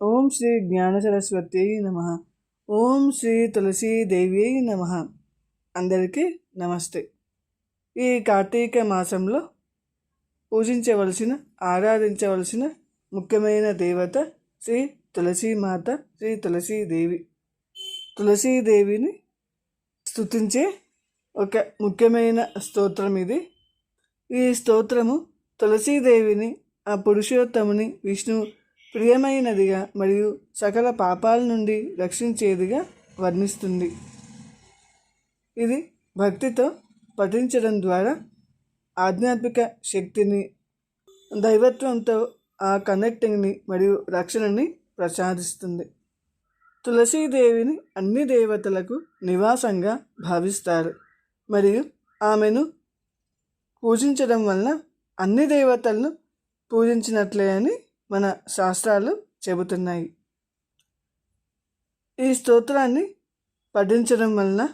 ఓం శ్రీ జ్ఞాన సరస్వతి నమ. ఓం శ్రీ తులసీదేవి నమ. అందరికీ నమస్తే. ఈ కార్తీక మాసంలో పూజించవలసిన ఆరాధించవలసిన ముఖ్యమైన దేవత శ్రీ తులసీమాత శ్రీ తులసీదేవి. తులసీదేవిని స్థుతించే ఒక ముఖ్యమైన స్తోత్రం ఇది. ఈ స్తోత్రము తులసీదేవిని ఆ పురుషోత్తముని విష్ణు ప్రియమైనదిగా మరియు సకల పాపాల నుండి రక్షించేదిగా వర్ణిస్తుంది. ఇది భక్తితో పఠించడం ద్వారా ఆధ్యాత్మిక శక్తిని దైవత్వంతో ఆ కనెక్టింగ్ని మరియు రక్షణని ప్రసాదిస్తుంది. తులసీదేవిని అన్ని దేవతలకు నివాసంగా భావిస్తారు మరియు ఆమెను పూజించడం వలన అన్ని దేవతలను పూజించినట్లే అని మన శాస్త్రాలు చెబుతున్నాయి. ఈ స్తోత్రాన్ని పఠించడం వలన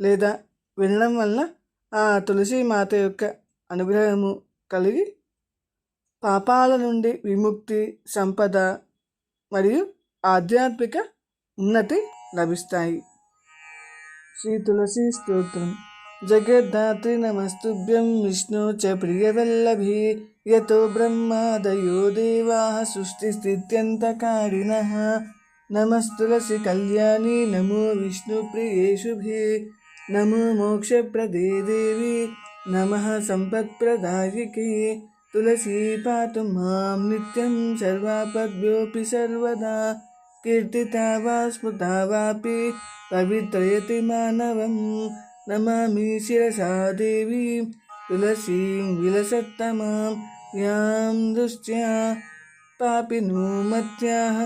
లేదా వినడం వలన ఆ తులసి మాత యొక్క అనుగ్రహము కలిగి పాపాల నుండి విముక్తి సంపద మరియు ఆధ్యాత్మిక ఉన్నతి లభిస్తాయి. శ్రీ తులసి స్తోత్రం. జగద్ధాత్రి నమస్తుభ్యం విష్ణు చ ప్రియవల్లభీ యతో బ్రహ్మాదయో దేవాः सृष्टिस्थित्यन्तकारिणः नमस्तुलसि कल्याणी नमो विष्णुप्रिये शुभे नमो मोक्षप्रदे देवी नमः सम्पत्प्रदायिके तुलसी पातु मां नित्यं सर्वापद्भ्योऽपि सर्वदा कीर्तिता वा स्मृता वापि पवित्रयति मानवम् नमामि शिरसा देवीं तुलसीं विलसत्तमां यां दृष्ट्या पापिनोमत्याः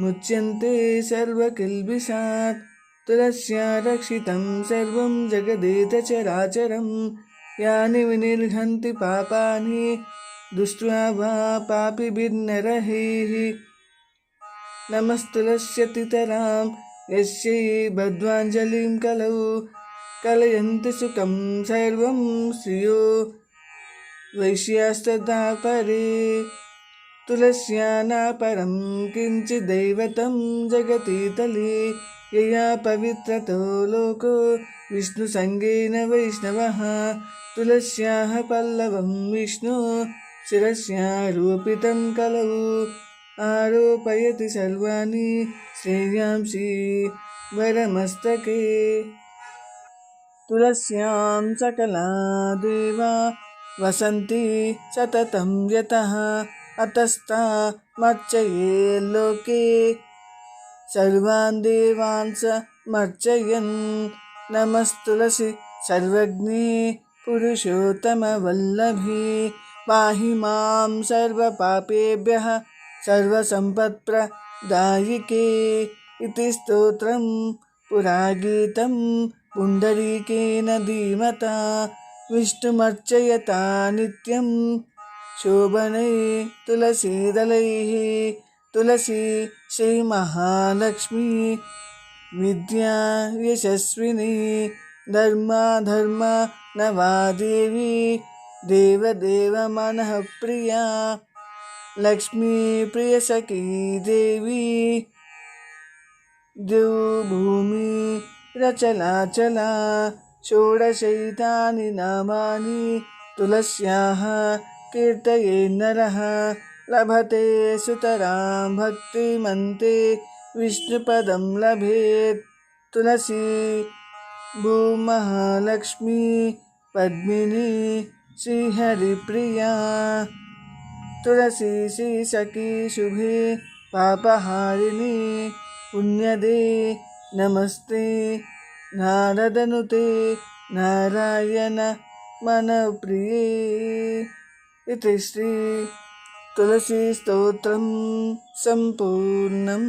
मुच्यन्ते सर्वकिल्बिषात् तुलस्या रक्षितं सर्वं जगदेतचराचरं यानि विनिर्घन्ति पापानि दृष्ट्वा वा पापिभिर्नरहैः। नमस्तुलस्यतितरां यस्यै बद्ध्वाञ्जलिं कलौ कलयन्ति सुखं सर्वं श्रियो वैश्यास्तथा परे तुलस्यानापरं किञ्चिदैवतं जगति तले यया पवित्रतो लोको विष्णुसङ्गेन वैष्णवः तुलस्याः पल्लवं विष्णु शिरस्यारोपितं कलौ आरोपयति सर्वाणि श्रेयांसि वरमस्तके तुलस्यां सकला देवा वसन्ति सततं यतः अतस्ता मर्चये लोके। सर्वान् देवान् स मर्चयन्। नमस्तुलसि सर्वज्ञे पुरुषोत्तमवल्लभी। पाहि माँ सर्वपापेभ्यः सर्वसम्पत्प्रदायिके। इति स्तोत्रं पुरागीतं पुण्डरीकेन धीमता। विष्णुमर्चयता नित्यं शोभनै तुलसीदलैः तुलसी श्रीमहालक्ष्मी विद्या यशस्विनी धर्मा धर्मा नवादेवी देवदेवमनः प्रिया लक्ष्मीप्रियसखी देवी देवभूमि रचलाचला षोडशैतानि नामानि तुलस्याः कीर्तये नरः, लभते सुतरां भक्तिमन्ते, विष्णुपदं लभेत् तुलसी, भूमहालक्ष्मी, पद्मिनी, श्रीहरिप्रिया। तुलसी श्रीसखी शुभे, पापहारिणी, पुण्यदे, नमस्ते। ನಾರದನು ತೇ ನಾರಾಯಣ ಮನಪ್ರಿಯೇ ಇತಿ ಶ್ರೀ ತುಳಸಿ ಸ್ತೋತ್ರಂ ಸಂಪೂರ್ಣಂ